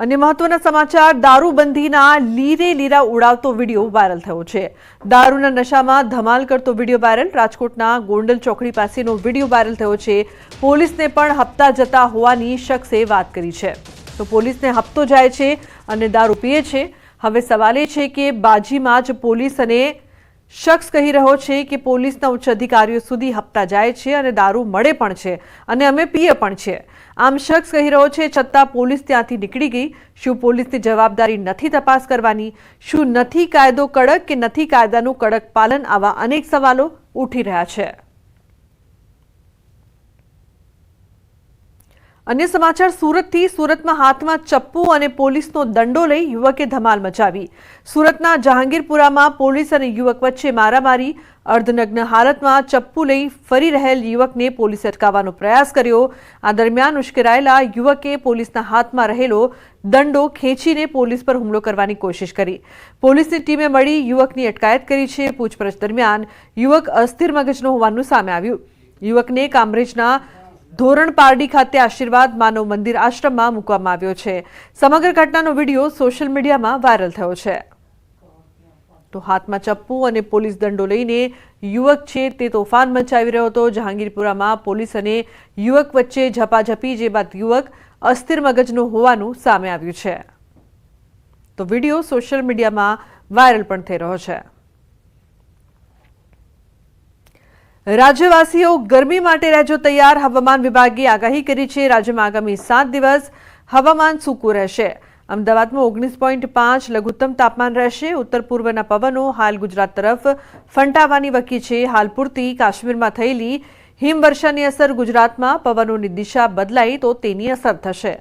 અને મહત્વના સમાચાર, દારૂબંધીના લીરે લીરા ઉડાવતો વીડિયો વાયરલ થયો છે. દારૂના નશામાં ધમાલ કરતો વીડિયો વાયરલ. રાજકોટના ગોંડલ ચોકડી પાસેનો વીડિયો વાયરલ થયો છે. પોલીસને પણ હપ્તા જતા હોવાની શખ્સે વાત કરી છે. તો પોલીસને હપ્તો જાય છે અને દારૂ પીએ છે. હવે સવાલ એ છે કે બાજીમાં જ પોલીસ અને શખ્સ કહી રહ્યો છે કે પોલીસના ઉચ્ચ અધિકારીઓ સુધી હપ્તા જાય છે અને દારૂ મળે પણ છે અને અમે પીએ પણ છે. આમ શખ્સ કહી રહ્યો છે, છતાં પોલીસ ત્યાંથી નીકળી ગઈ. શું પોલીસની જવાબદારી નથી તપાસ કરવાની? શું નથી કાયદો કડક કે નથી કાયદાનું કડક પાલન? આવા અનેક સવાલો ઉઠી રહ્યા છે. અન્ય સમાચાર, સુરતથી સુરતમાં હાથમાં ચપ્પુ અને પોલીસનો દંડો લઈ યુવકે ધમાલ મચાવી. સુરતના જહાંગીરપુરામાં પોલીસ અને યુવક વચ્ચે મારામારી, અર્ધનગ્ન હાલતમાં ચપ્પુ લઈ ફરી રહેલ યુવકને પોલીસે અટકાવવાનો પ્રયાસ કર્યો. આ દરમિયાન ઉશ્કેરાયેલા યુવકે પોલીસના હાથમાં રહેલો દંડો ખેંચીને પોલીસ પર હુમલો કરવાની કોશિશ કરી. પોલીસની ટીમે મળી યુવકની અટકાયત કરી છે. પૂછપરછ દરમિયાન યુવક અસ્થિર મગજનો હોવાનું સામે આવ્યું. યુવકને કામરેજના ધોરણ પારડી ખાતે આશીર્વાદ માનવ મંદિર આશ્રમમાં મૂકવામાં આવ્યો છે. સમગ્ર ઘટનાનો વીડિયો સોશિયલ મીડિયામાં વાયરલ થયો છે. તો હાથમાં ચપ્પુ અને પોલીસ દંડો લઈને યુવક છે તે તોફાન મચાવી રહ્યો હતો. જહાંગીરપુરામાં પોલીસ અને યુવક વચ્ચે ઝપાઝપી જે બાદ યુવક અસ્થિર મગજનો હોવાનું સામે આવ્યું છે. તો વીડિયો સોશિયલ મીડિયામાં વાયરલ પણ થઈ રહ્યો છે. રાજ્યવાસીઓ ગરમી માટે રહેજો તૈયાર હવામાન વિભાગે આગાહી કરી છે રાજ્યમાં આગામી સાત દિવસ હવામાન સૂકું રહેશે અમદાવાદમાં ઓગણીસ પોઈન્ટ પાંચ લઘુત્તમ તાપમાન રહેશે ઉત્તર પૂર્વના પવનો હાલ ગુજરાત તરફ ફંટાવાની વકી છે હાલ પૂરતી કાશ્મીરમાં થયેલી હિમવર્ષાની અસર ગુજરાતમાં પવનોની દિશા બદલાઈ તો તેની અસર થશે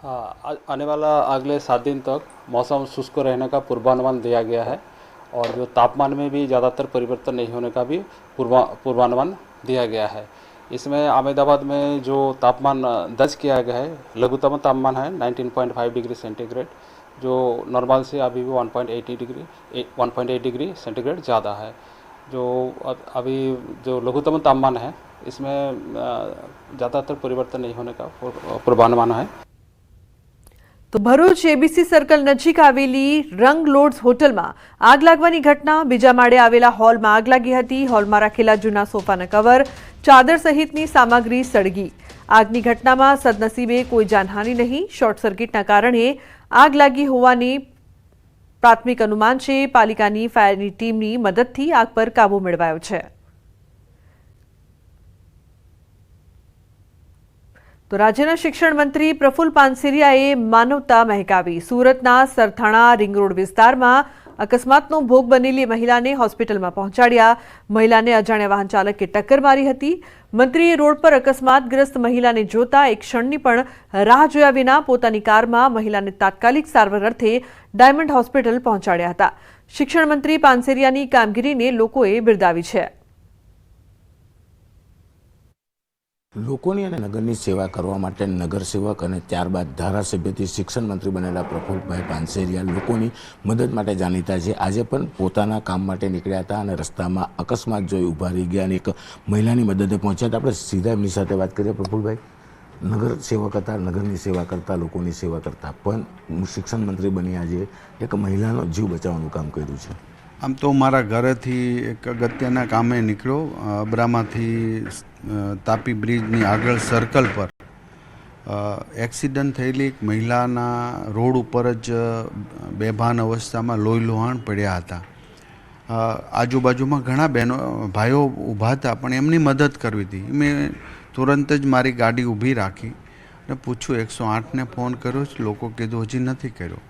हाँ आ- आने वाला अगले सात दिन तक मौसम शुष्क रहने का पूर्वानुमान दिया गया है और जो तापमान में भी ज़्यादातर परिवर्तन नहीं होने का भी पूर्वा, पूर्वानुमान दिया गया है। इसमें अहमदाबाद में जो तापमान दर्ज किया गया है, लघुतम तापमान है 19.5 डिग्री सेंटीग्रेड, जो नॉर्मल से अभी भी 1.80 डिग्री 1.8 डिग्री सेंटीग्रेड ज़्यादा है। जो अभी जो लघुत्तम तापमान है, इसमें ज़्यादातर परिवर्तन नहीं होने का पूर्वानुमान है। તો ભરૂચ એબીસી સર્કલ નજીક આવેલી રંગ લોડ્સ હોટલમાં આગ લાગવાની ઘટના. બીજા માળે આવેલા હોલમાં આગ લાગી હતી. હોલમાં રાખેલા જૂના સોફાના કવર ચાદર સહિતની સામગ્રી સળગી. આગની ઘટનામાં સદનસીબે કોઈ જાનહાનિ નહીં. શોર્ટ સર્કિટના કારણે આગ લાગી હોવાની પ્રાથમિક અનુમાન છે. પાલિકાની ફાયરની ટીમની મદદથી આગ પર કાબૂ મેળવાયો છે. તો રાજ્યના શિક્ષણ મંત્રી પ્રફુલ પાનસેરિયાએ માનવતા મહેકાવી. સુરતના સરથાણા રિંગ રોડ વિસ્તારમાં અકસ્માતનો ભોગ બનેલી મહિલાને હોસ્પિટલમાં પહોંચાડ્યા. મહિલાને અજાણ્યા વાહન ચાલકે ટક્કર મારી હતી. મંત્રીએ રોડ પર અકસ્માતગ્રસ્ત મહિલાને જોતા એક ક્ષણની પણ રાહ જોયા વિના પોતાની કારમાં મહિલાને તાત્કાલિક સારવાર અર્થે ડાયમંડ હોસ્પિટલ પહોંચાડ્યા હતા. શિક્ષણ મંત્રી પાનસેરિયાની કામગીરીને લોકોએ બિરદાવી છે. લોકોની અને નગરની સેવા કરવા માટે નગર સેવક અને ત્યારબાદ ધારાસભ્યથી શિક્ષણ મંત્રી બનેલા પ્રફુલ્લભાઈ પાનસેરિયા લોકોની મદદ માટે જાણીતા છે. આજે પણ પોતાના કામ માટે નીકળ્યા હતા અને રસ્તામાં અકસ્માત જોઈ ઊભા રહી ગયા અને એક મહિલાની મદદે પહોંચ્યા હતા. આપણે સીધા એમની સાથે વાત કરીએ પ્રફુલભાઈ નગર સેવક હતા, નગરની સેવા કરતા, લોકોની સેવા કરતા. પણ હું શિક્ષણ મંત્રી બની આજે એક મહિલાનો જીવ બચાવવાનું કામ કર્યું છે. આમ તો મારા ઘરેથી એક અગત્યના કામે નીકળ્યો અબરામાંથી તાપી બ્રિજની આગળ સર્કલ પર. એક્સિડન્ટ થયેલી એક મહિલાના રોડ ઉપર જ બેભાન અવસ્થામાં લોહી લોહાણ પડ્યા હતા. આજુબાજુમાં ઘણા બહેનો, ભાઈઓ ઊભા હતા, પણ એમની મદદ કરવી હતી. મેં તુરંત જ મારી ગાડી ઊભી રાખી અને પૂછ્યું, એકસો આઠને ફોન કર્યો લોકો કીધું, હજી નથી કર્યો.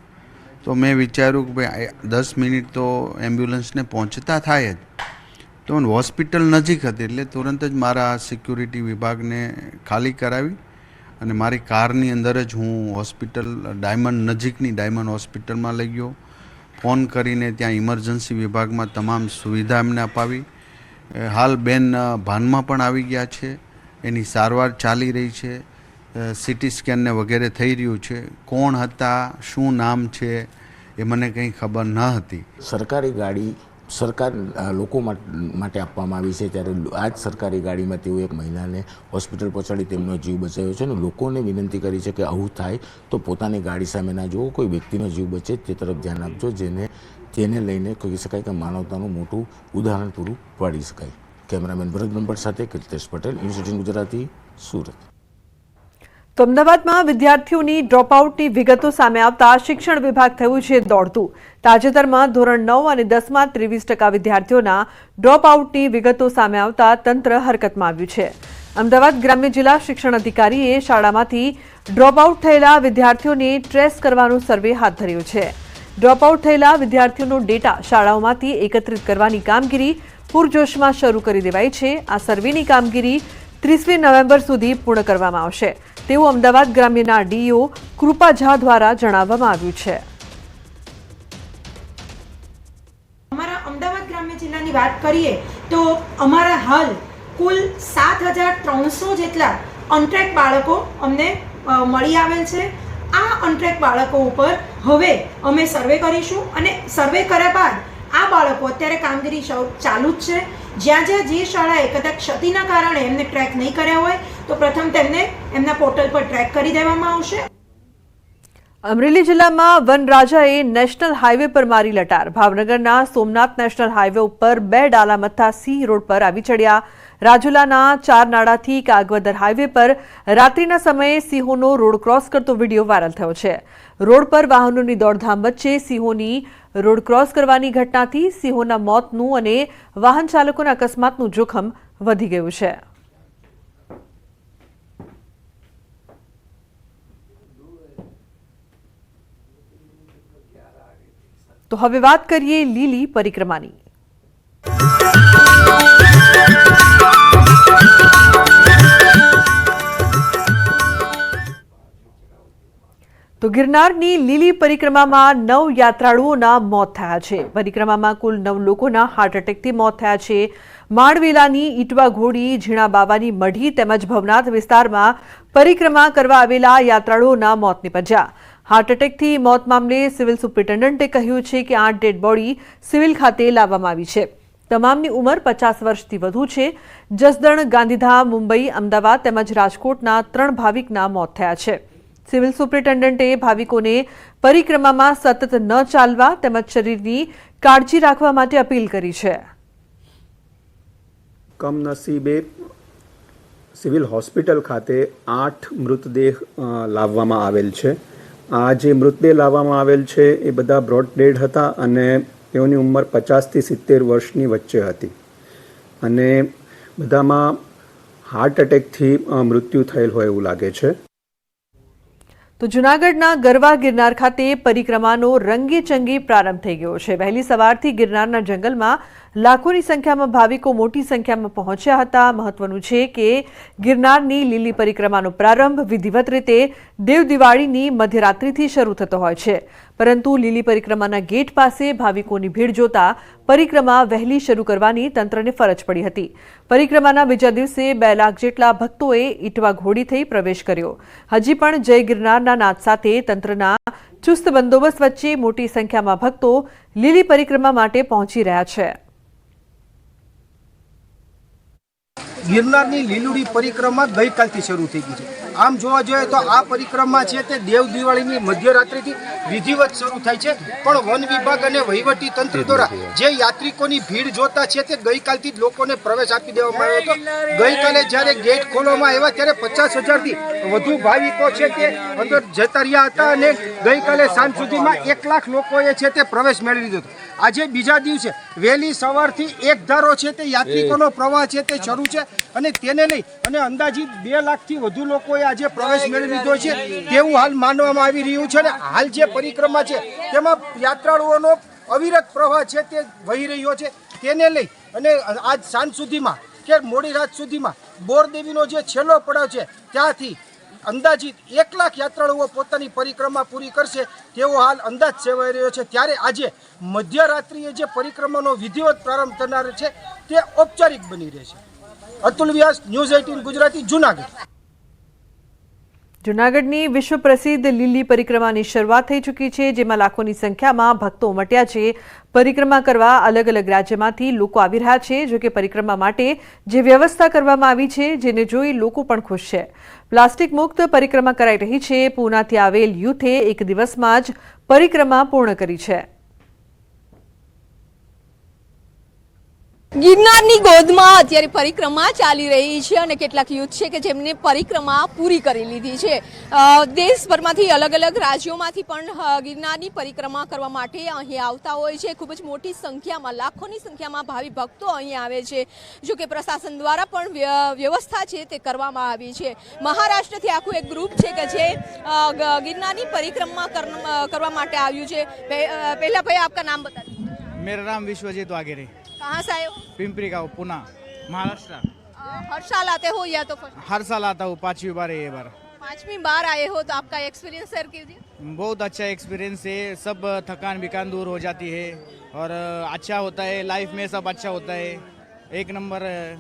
તો મેં વિચાર્યું કે ભાઈ દસ મિનિટ તો એમ્બ્યુલન્સને પહોંચતા થાય જ. તો હોસ્પિટલ નજીક હતી, એટલે તુરંત જ મારા સિક્યુરિટી વિભાગને ખાલી કરાવી અને મારી કારની અંદર જ હું હોસ્પિટલ, ડાયમંડ નજીકની ડાયમંડ હોસ્પિટલમાં લઈ ગયો. ફોન કરીને ત્યાં ઇમરજન્સી વિભાગમાં તમામ સુવિધા એમને અપાવી. હાલ બેન ભાનમાં પણ આવી ગયા છે. એની સારવાર ચાલી રહી છે. સીટી સ્કેનને વગેરે થઈ રહ્યું છે. કોણ હતા? શું નામ છે? એ મને કંઈ ખબર ન હતી. સરકારી ગાડી સરકાર લોકો માટે આપવામાં આવી છે. ત્યારે આ જ સરકારી ગાડીમાં તેઓ એક મહિલાને હોસ્પિટલ પહોંચાડી તેમનો જીવ બચાવ્યો છે અને લોકોને વિનંતી કરી છે કે આવું થાય તો પોતાની ગાડી સામે ના જુઓ. કોઈ વ્યક્તિનો જીવ બચે તે તરફ ધ્યાન આપજો, જેને, તેને લઈને કહી શકાય કે માનવતાનું મોટું ઉદાહરણ પૂરું પાડી શકાય. કેમેરામેન ભરત બ્રહ્મભટ્ટ સાથે કીર્તેશ પટેલ યુનિવર્સિટી ગુજરાતી સુરત. તો અમદાવાદમાં વિદ્યાર્થીઓની ડ્રોપઆઉટની વિગતો સામે આવતા શિક્ષણ વિભાગ થયું છે દોડતું. તાજેતરમાં ધોરણ નવ અને દસમાં ત્રેવીસ ટકા વિદ્યાર્થીઓના ડ્રોપઆઉટની વિગતો સામે આવતા તંત્ર હરકતમાં આવ્યું છે. અમદાવાદ ગ્રામ્ય જિલ્લા શિક્ષણ અધિકારીએ શાળામાંથી ડ્રોપઆઉટ થયેલા વિદ્યાર્થીઓને ટ્રેસ કરવાનો સર્વે હાથ ધર્યો છે. ડ્રોપઆઉટ થયેલા વિદ્યાર્થીઓનો ડેટા શાળાઓમાંથી એકત્રિત કરવાની કામગીરી પૂરજોશમાં શરૂ કરી દેવાઈ છે. આ સર્વેની કામગીરી ત્રીસમી નવેમ્બર સુધી પૂર્ણ કરવામાં આવશે. તેવું અમદાવાદ ગ્રામ્યના ડીઓ કૃપા ઝા દ્વારા જણાવવામાં આવ્યું છે. અમારા અમદાવાદ ગ્રામ્ય જિલ્લાની વાત કરીએ તો અમારા હાલ કુલ સાત હજાર ત્રણસો જેટલા અનટ્રેક બાળકો અમને મળી આવેલ છે. આ અનટ્રેક બાળકો ઉપર હવે અમે સર્વે કરીશું અને સર્વે કર્યા બાદ આ બાળકો અત્યારે કામગીરી ચાલુ જ છે. જ્યાં જ્યાં જે શાળાએ કદાચ ક્ષતિના કારણે એમને ટ્રેક નહીં કર્યા હોય, તો પ્રથમ તેમને એમના પોર્ટલ પર ટ્રેક કરી દેવામાં આવશે. અમરેલી જિલ્લામાં વનરાજાએ નેશનલ હાઈવે પર મારી લટાર. ભાવનગરના સોમનાથ નેશનલ હાઈવે ઉપર બે ડાલા મથા સિંહ રોડ પર આવી ચડ્યા રાજુલાના ચાર નાડાથી કાગવદર હાઈવે પર રાત્રિના સમયે સિંહોનો રોડ ક્રોસ કરતો વીડિયો વાયરલ થયો છે. રોડ પર વાહનોની દોડધામ વચ્ચે સિંહોની રોડ ક્રોસ કરવાની ઘટનાથી સિંહોના મોતનું અને વાહન ચાલકોના અકસ્માતનું જોખમ વધી ગયું છે. તો હવે વાત કરીએ લીલી પરિક્રમાની. તો ગિરનારની લીલી પરિક્રમામાં નવ યાત્રાળુઓના મોત થયા છે. પરિક્રમામાં કુલ નવ લોકોના હાર્ટ એટેકથી મોત થયા છે. માણવેલાની ઈટવા ઘોડી, ઝીણા બાબાની મઢી તેમજ ભવનાથ વિસ્તારમાં પરિક્રમા કરવા આવેલા યાત્રાળુઓના મોત નિપજ્યા. હાર્ટ એટેકથી મોત મામલે સિવિલ સુપ્રિન્ટેન્ડન્ટે કહ્યું છે કે આઠ ડેડ બોડી સિવિલ ખાતે લાવવામાં આવી છે. તમામની ઉંમર પચાસ વર્ષથી વધુ છે. જસદણ, ગાંધીધામ, મુંબઈ, અમદાવાદ તેમજ રાજકોટના ત્રણ ભાવિકના મોત થયા છે. સિવિલ સુપ્રિન્ટેન્ડન્ટે ભાવિકોને પરિક્રમામાં સતત ન ચાલવા તેમજ શરીરની કાળજી રાખવા માટે અપીલ કરી છે. કમનસીબે સિવિલ હોસ્પિટલ ખાતે આઠ મૃતદેહ લાવવામાં આવેલ છે. આ જે મૃતદેહ લાવવામાં આવેલ છે એ બધા બ્રોડ ડેડ હતા અને તેઓની ઉંમર પચાસથી સિત્તેર વર્ષની વચ્ચે હતી. અને બધામાં હાર્ટ એટેકથી મૃત્યુ થયેલ હોય એવું લાગે છે. તો જૂનાગઢના ગરવા ગિરનાર ખાતે પરિક્રમાનો રંગેચંગી પ્રારંભ થઈ ગયો છે. વહેલી સવારથી ગિરનારના જંગલમાં લાખોની સંખ્યામાં ભાવિકો મોટી સંખ્યામાં પહોંચ્યા હતા. મહત્વનું છે કે ગિરનારની લીલી પરિક્રમાનો પ્રારંભ વિધિવત રીતે દેવ દિવાળીની મધ્યરાત્રિથી શરૂ થતો હોય છે. પરંતુ લીલી પરિક્રમાના ગેટ પાસે ભાવિકોની ભીડ જોતા પરિક્રમા વહેલી શરૂ કરવાની તંત્રને ફરજ પડી હતી. પરિક્રમાના બીજા દિવસે બે લાખ જેટલા ભક્તોએ ઈટવા ઘોડી થઈ પ્રવેશ કર્યો. હજી પણ જય ગિરનારના નાદ સાથે તંત્રના ચુસ્ત બંદોબસ્ત વચ્ચે મોટી સંખ્યામાં ભક્તો લીલી પરિક્રમા માટે પહોંચી રહ્યા છે. ગિરનારની લીલુડી પરિક્રમા ગઈકાલથી શરૂ થઈ ગઈ છે. આમ જોવા જોઈએ તો આ પરિક્રમા છે તે દેવ દિવાળીની મધ્યરાત્રિથી વિધિવત શરૂ થાય છે. પણ વન વિભાગ અને વહીવટી તંત્ર દ્વારા જે યાત્રિકોની ભીડ જોતા છે તે ગઈકાલથી જ લોકોને પ્રવેશ આપી દેવામાં આવ્યો હતો. ગઈકાલે જ્યારે ગેટ ખોલવામાં આવ્યા ત્યારે પચાસ હજારથી વધુ ભાવિકો છે તે અંદર જતા રહ્યા હતા અને ગઈકાલે સાંજ સુધીમાં એક લાખ લોકોએ છે તે પ્રવેશ મેળવી લીધો હતો. આજે બીજા દિવસે વહેલી સવારથી એક ધારો છે તે યાત્રિકોનો પ્રવાહ છે તે શરૂ છે અને તેને લઈ અને અંદાજિત બે લાખથી વધુ લોકોએ આજે પ્રવેશ મેળવી લીધો છે તેવું હાલ માનવામાં આવી રહ્યું છે અને હાલ જે પરિક્રમા છે તેમાં યાત્રાળુઓનો અવિરત પ્રવાહ છે તે વહી રહ્યો છે તેને લઈ અને આજ સાંજ સુધીમાં કે મોડી રાત સુધીમાં બોરદેવીનો જે છેલ્લો પડાવ છે ત્યાંથી અંદાજિત એક લાખ યાત્રાળુઓ પોતાની પરિક્રમા પૂરી કરશે તેવો હાલ અંદાજ સેવાઈ રહ્યો છે. ત્યારે આજે મધ્યરાત્રિએ જે પરિક્રમાનો વિધિવત પ્રારંભ થનાર છે તે ઔપચારિક બની રહેશે અતુલ વ્યાસ, ન્યૂઝ એઇટીન ગુજરાતી, જુનાગઢ. જૂનાગઢની વિશ્વ પ્રસિદ્ધ લીલી પરિક્રમાની શરૂઆત થઈ ચૂકી છે, જેમાં લાખોની સંખ્યામાં ભક્તો ઉમટ્યા છે. પરિક્રમા કરવા અલગ અલગ રાજ્યમાંથી લોકો આવી રહ્યા છે, જોકે પરિક્રમા માટે જે વ્યવસ્થા કરવામાં આવી છે, જેને જોઈ લોકો પણ ખુશ છે. પ્લાસ્ટિક મુક્ત પરિક્રમા કરાઈ રહી છે. પૂનાથી આવેલ યુથે એક દિવસમાં જ પરિક્રમા પૂર્ણ કરી છે. ગિરનારની ગોદમાં અત્યારે પરિક્રમા ચાલી રહી છે અને કેટલાક યુથ છે કે જેમને પરિક્રમા પૂરી કરી લીધી છે. દેશભરમાંથી અલગ અલગ રાજ્યોમાંથી પણ ગિરનારની પરિક્રમા કરવા માટે અહીં આવતા હોય છે. ખૂબ જ મોટી સંખ્યામાં, લાખોની સંખ્યામાં ભાવિ ભક્તો અહીં આવે છે. જો કે પ્રશાસન દ્વારા પણ વ્યવસ્થા છે તે કરવામાં આવી છે. મહારાષ્ટ્રથી આખું એક ગ્રુપ છે કે જે ગિરનારની પરિક્રમા કરવા માટે આવ્યું છે. પહેલાં ભાઈ, આપકા નામ બતા મેરા નામ વિશ્વજીત વાઘેરી. कहाँ से आए हो? पिंपरी गाँव पुणे महाराष्ट्र। हर साल आते हो या तो first- हर साल आता हूँ पांचवी बार है ये बार। पांचवी बार आए हो तो आपका एक्सपीरियंस शेयर कीजिए। बहुत अच्छा एक्सपीरियंस है सब थकान बिकान दूर हो जाती है और अच्छा होता है लाइफ में सब अच्छा होता है। एक नंबर है।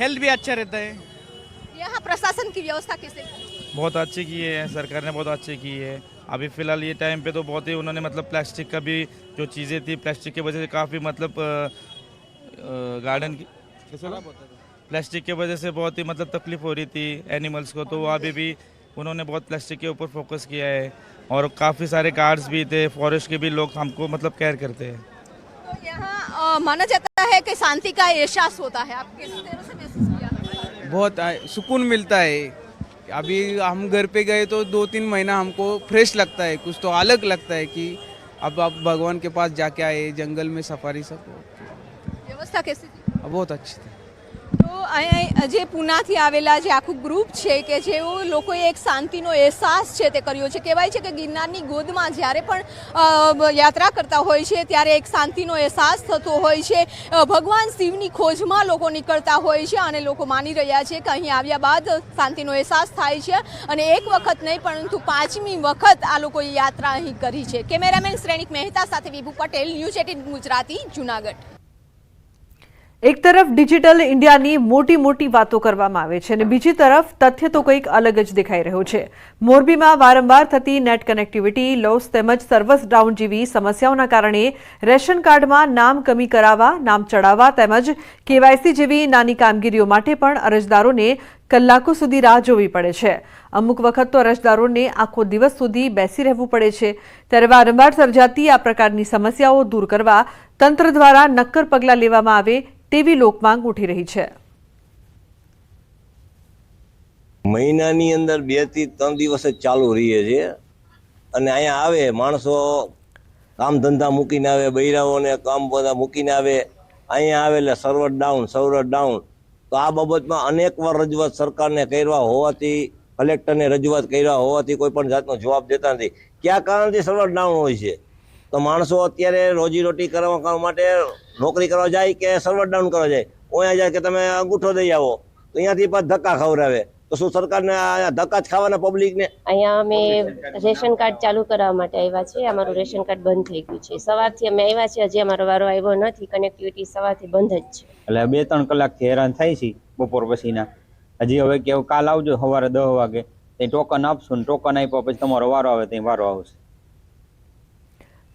हेल्थ भी अच्छा रहता है। यहाँ प्रशासन की व्यवस्था कैसे? बहुत अच्छी की है सरकार ने बहुत अच्छी की है। अभी फ़िलहाल ये टाइम पे तो बहुत ही उन्होंने मतलब प्लास्टिक का भी जो चीज़ें थी प्लास्टिक की वजह से काफ़ी मतलब गार्डन की प्लास्टिक की वजह से बहुत ही मतलब तकलीफ़ हो रही थी एनिमल्स को तो वो अभी भी उन्होंने बहुत प्लास्टिक के ऊपर फोकस किया है और काफ़ी सारे गार्ड्स भी थे फॉरेस्ट के भी लोग हमको मतलब केयर करते हैं। तो यहाँ माना जाता है कि शांति का एहसास होता है आप किस तरह से महसूस किया बहुत सुकून मिलता है। अभी हम घर पे गए तो दो तीन महीना हमको फ्रेश लगता है कुछ तो अलग लगता है कि अब आप भगवान के पास जाके आए जंगल में सफारी सब व्यवस्था कैसी थी बहुत अच्छी थी જે પૂનાથી આવેલા જે આખું ગ્રુપ છે કે જેઓ લોકોએ એક શાંતિનો અહેસાસ છે તે કર્યો છે. કહેવાય છે કે ગિરનારની ગોદમાં જ્યારે પણ યાત્રા કરતા હોય છે, ત્યારે એક શાંતિનો અહેસાસ થતો હોય છે. ભગવાન શિવની ખોજમાં લોકો નીકળતા હોય છે અને લોકો માની રહ્યા છે કે અહીં આવ્યા બાદ શાંતિનો અહેસાસ થાય છે. અને એક વખત નહીં, પરંતુ પાંચમી વખત આ લોકોએ યાત્રા અહીં કરી છે. કેમેરામેન શ્રેણિક મહેતા સાથે વિભુ પટેલ, ન્યૂઝ એટીન ગુજરાતી, જુનાગઢ. એક તરફ ડિજિટલ ઇન્ડિયાની મોટી મોટી વાતો કરવામાં આવે છે અને બીજી તરફ તથ્ય તો કંઈક અલગ જ દેખાઈ રહ્યું છે. મોરબીમાં વારંવાર થતી નેટ કનેક્ટિવિટી લોસ તેમજ સર્વસ ડાઉન જેવી સમસ્યાઓના કારણે રેશન કાર્ડમાં નામ કમી કરાવવા નામ ચડાવવા તેમજ કેવાયસી જેવી નાની કામગીરીઓ માટે પણ અરજદારોને કલાકો સુધી રાહ જોવી પડે છે. અમુક વખત તો અરજદારોને આખો દિવસ સુધી બેસી રહેવું પડે છે. ત્યારે વારંવાર સર્જાતી આ પ્રકારની સમસ્યાઓ દૂર કરવા તંત્ર દ્વારા નક્કર પગલાં લેવામાં આવે તેવી લોકમાંગ ઉઠી રહી છે. મહિનાની અંદર બેથી ત્રણ દિવસ જ ચાલુ રહીએ છે અને અહીંયા આવે, માણસો કામ ધંધા મૂકીને આવે, બૈરાઓને કામ બધા મૂકીને આવે. અહીંયા આવે એટલે સર્વર ડાઉન સર્વર ડાઉન. તો આ બાબતમાં અનેક વાર રજૂઆત સરકારને કર્યા હોવાથી, કલેક્ટરને રજૂઆત કર્યા હોવાથી કોઈ પણ જાતનો જવાબ દેતા નથી. કયા કારણથી સર્વર ડાઉન હોય છે? તો માણસો અત્યારે રોજીરોટી કરવા કરવા માટે નોકરી કરવા જાય કે સર્વર ડાઉન કરવા જાય? ઓયા જાય કે તમે અંગૂઠો દઈ આવો. તો અહીંયાથી પણ ધક્કા ખવડાવે. તો શું સરકારને ધક્કા જ ખાવાના પબ્લિકને અહીંયા અમે રેશન કાર્ડ ચાલુ કરાવવા માટે આવ્યા છીએ. અમારું રેશન કાર્ડ બંધ થઈ ગયું છે. સવારથી અમે આવ્યા છીએ. હજી અમારો વારો આવ્યો નથી. કનેક્ટિવિટી સવારથી બંધ જ છે. એટલે બે ત્રણ કલાકથી હેરાન થાય છે બપોર પછીના. હજી હવે કેવું કાલ આવજો સવારે દસ વાગે. તે ટોકન આપશું ને ટોકન આપ્યા પછી તમારો વારો આવે ત્યાં વારો આવશે.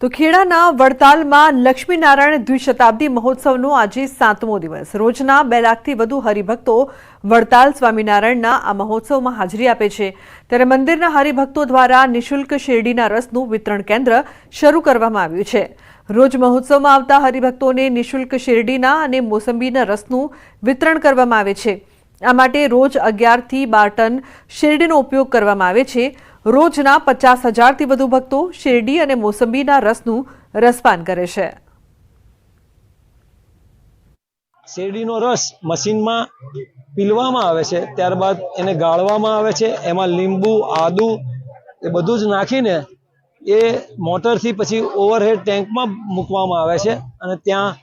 તો ખેડાના વડતાલમાં લક્ષ્મીનારાયણ દ્વિશતાબ્દી મહોત્સવનો આજે સાતમો દિવસ. રોજના બે લાખથી વધુ હરિભક્તો વડતાલ સ્વામિનારાયણના આ મહોત્સવમાં હાજરી આપે છે. ત્યારે મંદિરના હરિભક્તો દ્વારા નિઃશુલ્ક શેરડીના રસનું વિતરણ કેન્દ્ર શરૂ કરવામાં આવ્યું છે. રોજ મહોત્સવમાં આવતા હરિભક્તોને નિઃશુલ્ક શેરડીના અને મોસંબીના રસનું વિતરણ કરવામાં આવે છે. આ માટે રોજ અગિયારથી બાર ટન શેરડીનો ઉપયોગ કરવામાં આવે છે. રોજના પચાસ હજારથી વધુ ભક્તો શેરડી અને મોસંબીના રસનું રસપાન કરે છે. શેરડીનો રસ મશીનમાં પીલવામાં આવે છે, ત્યારબાદ એને ગાળવામાં આવે છે, એમાં લીંબુ, આદુ એ બધું જ નાખીને એ મોટરથી પછી ઓવરહેડ ટેન્કમાં મૂકવામાં આવે છે અને ત્યાં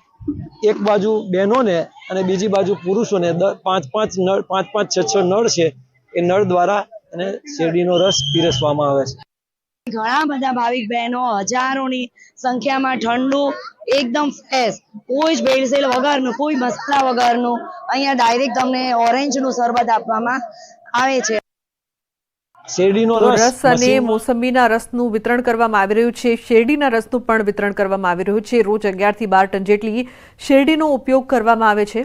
એક બાજુ બહેનોને અને બીજી બાજુ પુરુષોને પાંચ પાંચ નળ, પાંચ પાંચ છ છ નળ છે, એ નળ દ્વારા એને શેરડીનો રસ પીરસવામાં આવે છે. ઘણા બધા ભાવિક બહેનો હજારોની સંખ્યામાં ઠંડુ એકદમ ફ્રેશ કોઈ જ ભેળસેળ વગરનું કોઈ મસાલા વગરનું અહીંયા ડાયરેક્ટ તમને ઓરેન્જનું શરબત આપવામાં આવે છે. શેરડીનો રસ રસ અને મોસંબીના રસનું વિતરણ કરવામાં આવી રહ્યું છે. શેરડીના રસનું પણ વિતરણ કરવામાં આવી રહ્યું છે. રોજ અગિયારથી બાર ટન જેટલી શેરડીનો ઉપયોગ કરવામાં આવે છે.